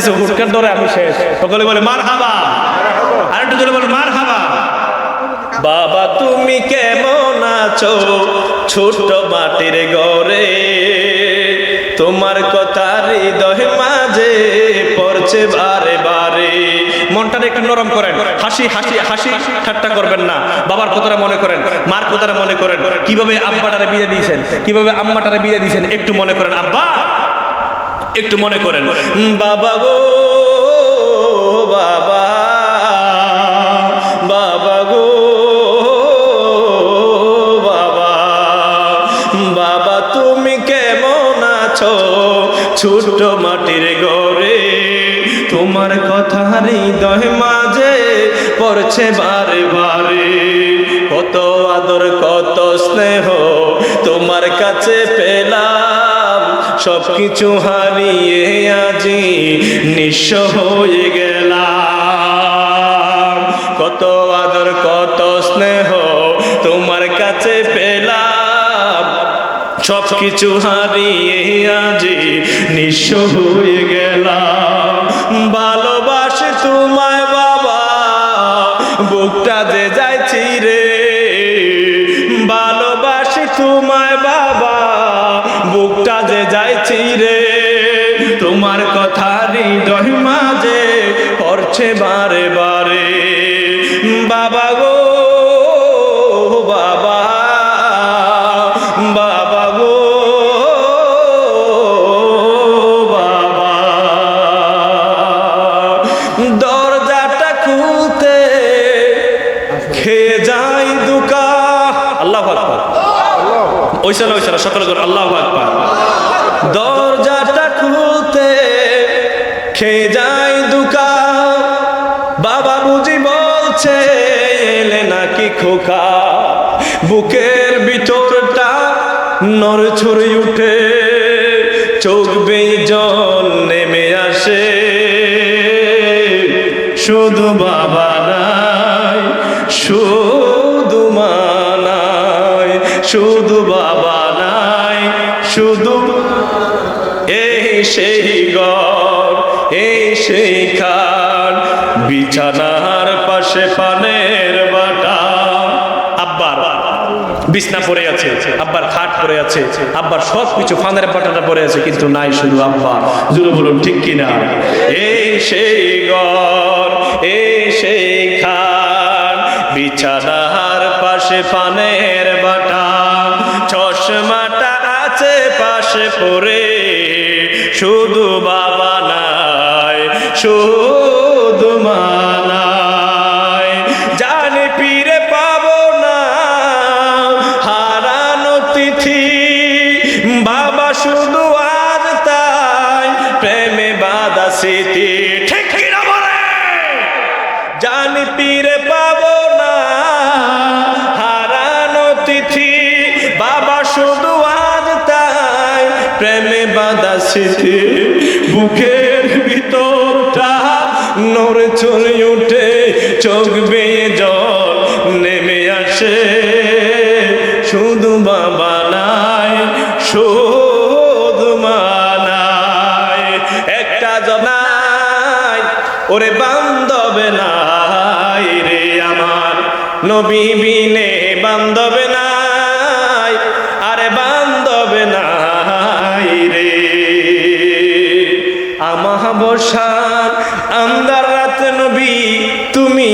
দিছো হুটকার ডরে আমি শেষ। সকলে বলে মার হাবা আর একটু জোরে বলে মার হাবা বাবা, তুমি কেমন আছো? ছোট মাটির ঘরে তোমার কথা হৃদয় মাঝে পড়ছে বারে বারে। মনটারে একটু নরম করেন। হাসি হাসি হাসি ঠাট্টা করবেন না। বাবার কথাটা মনে করেন, মার কথাটা মনে করেন। কীভাবে আব্বাটারে বিয়ে দিয়েছেন, কীভাবে আম্মাটারে বিয়ে দিয়েছেন একটু মনে করেন। আব্বা! একটু মনে করেন। বাবা গো, বাবা বাবা গো, বাবা বাবা, তুমি কেমন আছো? ছোট মাটির ঘরে তোমার কথা হৃদয় মাঝে পড়ছে বারে বারে। কত আদর, কত স্নেহ তোমার কাছে পেলাম সবকিছু হারিয়ে আজি নিঃস্ব হয়ে গেলাম। কত আদর, কত স্নেহ তোমার কাছে পেলাম। সব কিছু হারিয়ে আজি নিঃস্ব হয়ে গেলাম। পড়ছে বারে বারে। বাবা গো, বাবা বাবা গো, বাবা। দরজাটা খুলতে খেয়ে যাই দুকা। আল্লাহ আকবার। ওইসালা ওইসালা, সকলে করে আল্লাহ আকবার। দরজাটা খুলতে খেয়ে যাই দুকা। খোকা বুকের ভিতরটা নর ছড়ে উঠে, চোখ বেয়ে জল নেমে আসে। শুধু বাবা নাই, শুধু মা নাই, শুধু বাবা নাই, শুধু এই সেই ঘর এই সেই খান বিছানার পাশে পানের বিছনা পড়ে আছে, আব্বার খাট পড়ে আছে, আব্বার সব কিছু ফানের পাটাটা পড়ে আছে, কিন্তু নাই শুধু আব্বা। জুড়ে বলুন, ঠিক কিনা? এই সেই ঘর এই সেই খান বিছানার পাশে পানের বাটা, চশমাটা আছে পাশে পড়ে শুধু বাবা নাই, শুধু মা প্রেমে বুকের ভিতরটা নড়ে চলে উঠে, চোখ বেয়ে জল নেমে আসে। শুধু বাবা নাই একটা জনাই ওরে বান্ধবে নাই রে আমার। নবী বিনে বান্ধবে বসান আন্দার রাত নবী তুমি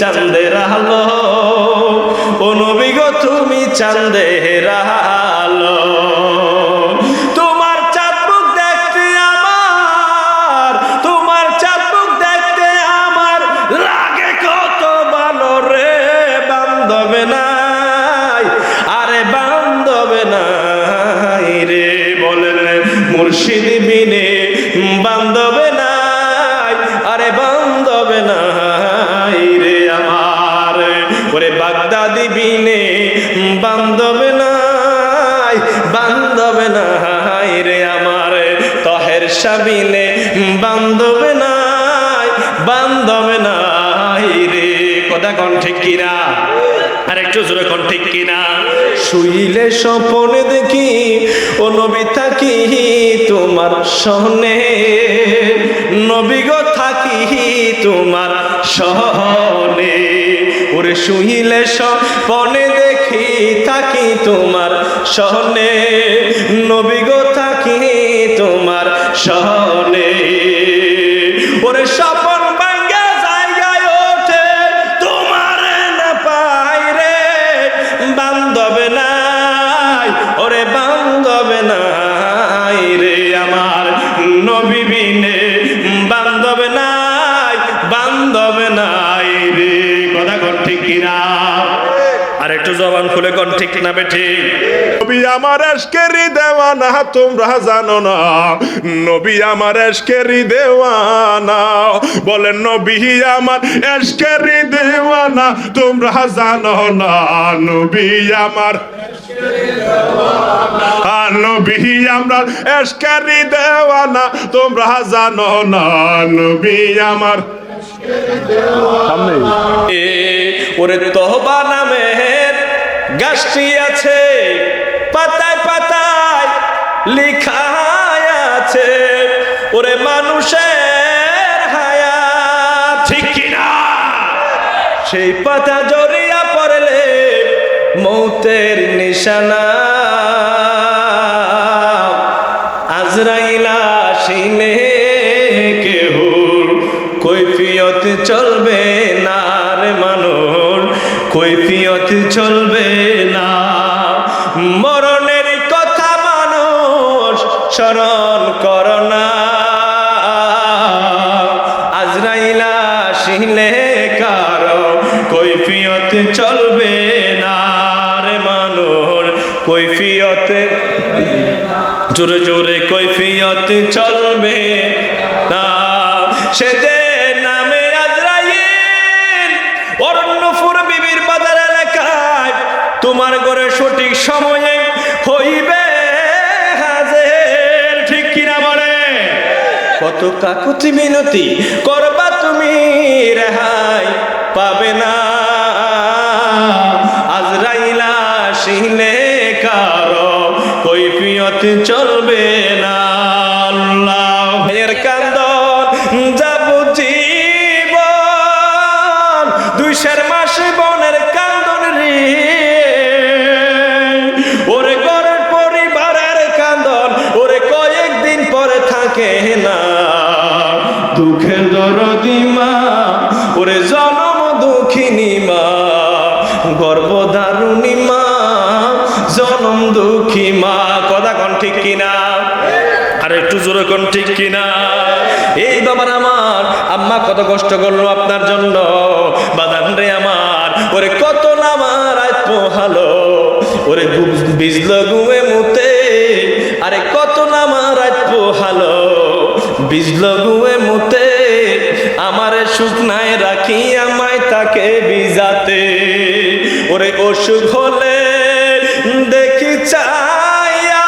চান্দের আলো। ও নবী গো তুমি চান্দের আলো। কথা কন ঠিক কিনা? আর একটু জোরে কোন ঠিক কিনা? শুইলে স্বপনে দেখি, ও নবী থাকি তোমার সহনে। নবী গো থাকি তোমার সহনে। ওরে শুইলে স্বপনে দেখি, থাকি তোমার সহনে। নবী গো থাকি তোমার সহনে। ওরে স্বপন বেঠি নবী আমার এসকেরি দেওয়ানা তোমরা জানো না। নবী আমার এসকেরি দেওয়ানা বলেন নবী আমার এসকেরি দেওয়ানা তোমরা জানো না। নবী আমার নবী আমরা এসকেরি দেওয়ানা তোমরা জানো না। নবী আমার এ ওরে তহবা নামের গাছটি আছে পাতায় পাতায় লিখা আছে। ওরে মানুষের হায়া ঠিক কিনা? সেই পাতা জড়িয়া পড়লে মৌতের নিশানা। শিলে কারও কৈফিয়ত চলবে না রে মানুষ কৈফিয়ত। জোরে জোরে কৈফিয়ত চলবে না। সে যে নামে বিবির বাজার এলাকায় তোমার ঘরে সঠিক সময়ে হইবে হাজের। ঠিক কিনা বলে? কত কাকুতি মিনতি করবা রেহাই পাবে না। আজরাইলা শিলে কারও কৈফিয়ত চলবে না। আল্লাহ এর কান্দন যাব জীবন। দুইশের মাস বনের কান্দন রে। ওরে ঘরের পরিবারের কান্দন, ওরে কয়েকদিন পরে থাকে না। দুঃখের দরদি মা ওরে জনম দুঃখিনী মা, গর্ভধারুণী মা, জনম দুঃখী মা। কথা কন ঠিক কিনা? আর একটু জোরে কোন ঠিক কিনা? এই বাবার আমার, আম্মা কত কষ্ট করল আপনার জন্য। বাদান রে আমার, ওরে কত নামার আজ পোহালো। ওরে বিজল গুয়ে মুতে, আরে কত নামার আজ পোহালো। বিজল গুয়ে মুতে, আমারে শুকনায় রাখি অসুখ হলে দেখি চাইয়া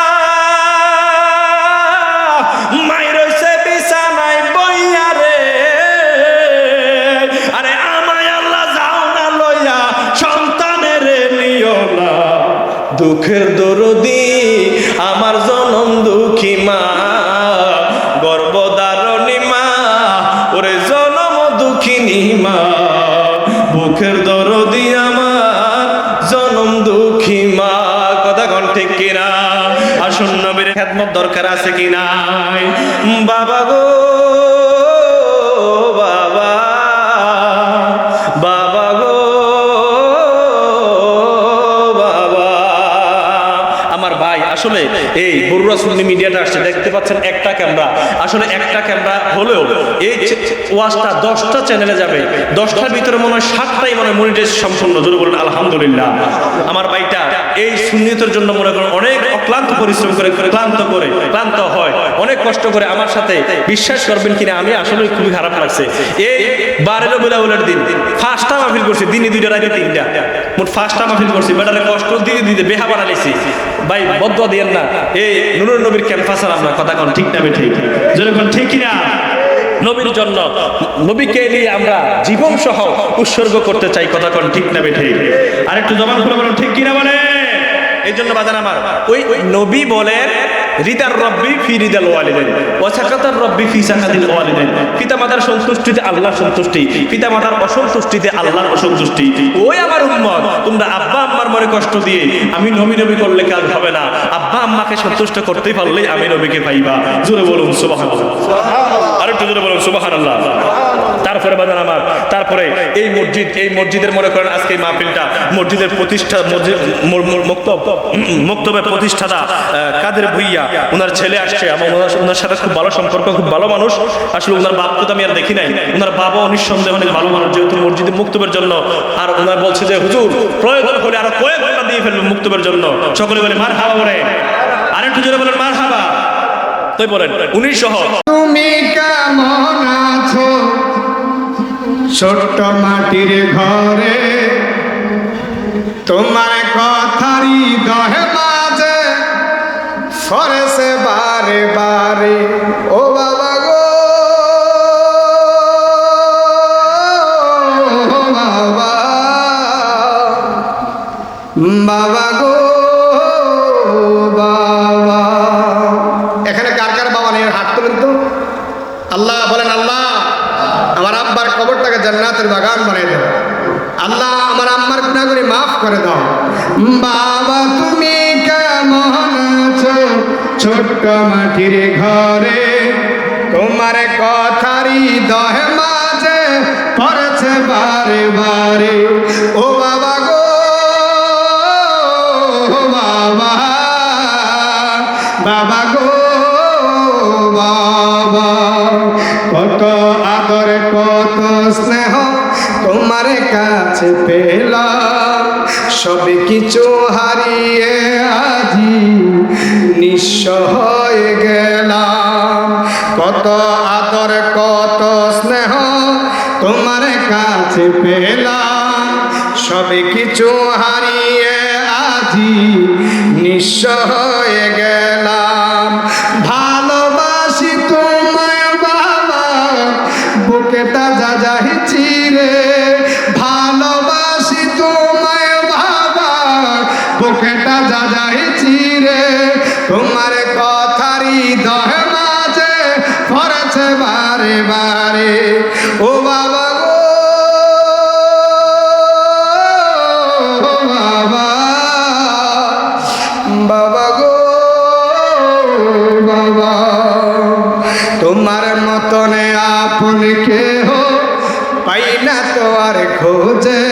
মায়ের সে বিছানায় বইয়া রে। আরে আমায় আল্লাহ যাও না লইয়া, সন্তানের নিও না, দুঃখের আছে কি নাই? বাবা গো, বাবা আমার ভাই, আসলে এই বড়ুয়া সুন্নি মিডিয়াটা আসছে, দেখতে পাচ্ছেন একটা ক্যামেরা। আসলে একটা ক্যামেরা হলেও এই ওয়াজটা দশটা চ্যানেলে যাবে, দশটার ভিতরে মনে হয় সাতটাই মনে হয় মনিটাইজ সম্পূর্ণ জোরে বলুন, আলহামদুলিল্লাহ। আমার ভাইটা এই সুন্নিয়তের জন্য মনে করেন অনেক অক্লান্ত পরিশ্রম করে, ক্লান্ত করে, ক্লান্ত হয়, অনেক কষ্ট করে আমার সাথে বিশ্বাস করবেন কিনা আমি আসলে খুবই খারাপ লাগছে। এই বারেরও বেলাউলের দিন ফার্স্টটা মাহফিল করছি, দিনে দুইটা, রাতে তিনটা। মোট ফার্স্টটা মাহফিল করছি, বেটারে কষ্ট দিয়ে দিতে বেহা বানাইছি ভাই বদ্ধ দিয়েন না। এই নুরুল নবীর ক্যাম্পাসের আমরা কথা কোন, ঠিক না ঠিক। যেরকম ঠিক কিনা? নবীর জন্য, নবীকে নিয়ে আমরা জীবন সহ উৎসর্গ করতে চাই, কথা কোন, ঠিক না ঠিক। আর একটু জবান খুলে বলুন, ঠিক কিনা বলে এই জন্য বাজান আমার। ওই নবী বলেন রিদার রব্বি ফি রিদাল ওয়ালিদাইন ওয়া রব্বি ফি সাকাতিল ওয়ালিদাইন। পিতা মাতার সন্তুষ্টিতে আল্লাহর সন্তুষ্টি পিতা মাতার অসন্তুষ্টিতে আল্লাহর অসন্তুষ্টি। ওই আমার উম্মত তোমরা আব্বা আম্মার মনে কষ্ট দিয়ে আমি নবী নবী করলে কাজ হবে না। আব্বা আম্মাকে সন্তুষ্ট করতেই পারলেই আমি নবীকে পাইবা। জোরে বলুন সুবহানাল্লাহ। আরেকটু জোরে বলুন সুবহানাল্লাহ। তারপরে বাজান আমার। তারপরে এই মসজিদ, এই মসজিদের মনে করেন আজকে এই মাহফিলটা, মসজিদের প্রতিষ্ঠা, মসজিদ, ম- ম- প্রতিষ্ঠাতা কাদের ভুইয়া ওনার ছেলে আসছে এবং ওনার ওনার সাথে খুব ভালো সম্পর্ক, খুব ভালো মানুষ। আসলে ওনার বাপকে তো আমি আর দেখি নাই। ওনার বাবা নিঃসন্দেহ অনেক ভালো মানুষ, যেহেতু মসজিদে মুক্তবের জন্য। আর ওনার বলছে যে, হুজুর, প্রয়োজন হলে আরও কয়েক ঘণ্টা দিয়ে ফেলবে মুক্তবের জন্য। সকলে বলে মার হাবা বলে আরেকটু জোরে বলেন মার হাবা তাই বলেন উনি সহ। তুমি কেমন আছো? ছোট্ট মাটির ঘরে, তোমার কথারি দহে মাঝে সরেছে বারে বারে, ও বাবা গো। বাবা বাবা গো। বাবা, তুমি কেমন আছো? ছোট্ট মাটির ঘরে তোমার কথারি দহে মাঝে পড়েছে বারে বারে। ও বাবা গো বাবা বাবা গো, বাবা, কত আদর, কত স্নেহ তোমার কাছে পেলাম। সব কিছু হারিয়ে আজি নিঃস্ব হয়ে গেলাম। কত আদর, কত স্নেহ তোমার কাছে পেলাম। সব কিছু হারিয়ে আজি নিঃস্ব হয়ে গেলাম। বারে ও বাবা গো। বাবা। বাবা গো, বাবা। তোমার মতনে আপন কেহ পাই না তো আর খোঁজে।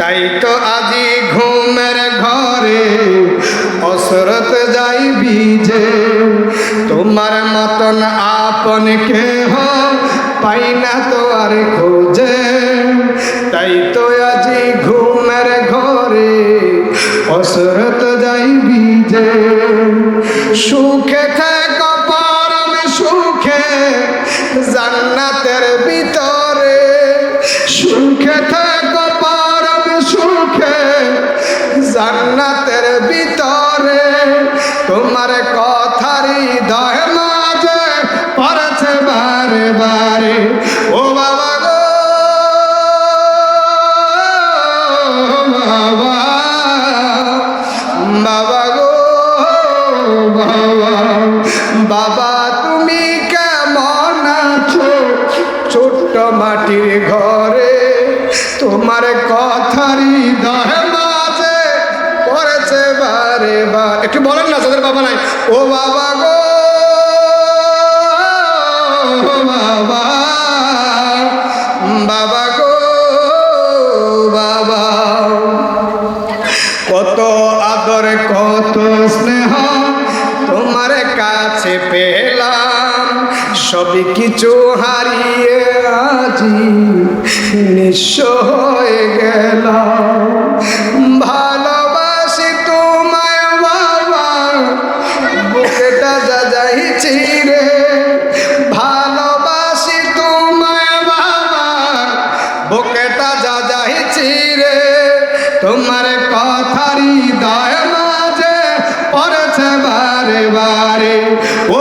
তাই তো আজি ঘুমের ঘরে অসরত যাই বিজে তোমার মতন আপন কেহ পাই না তো আর খোঁজে। তাই তো আজি ঘুমের ঘরে অসরত যাই বিজে সুখে বাবা, তুমি কেমন আছো? ছোট্ট মাটির ঘরে তোমার কথারি দহে মাঝে পড়েছে বারে বার। একটু বলেন না তাদের বাবা নাই। ও বাবা কিছু হারিয়ে আজি নিঃস্ব হয়ে গেলাম। ভালোবাসি তোমায় বাবা বুকেটা যা যাইছি রে ভালোবাসি তোমায় বাবা বুকেটা যা যাইছি রে তোমার কথারি দয় মাঝে পড়েছে বারে বারে। ও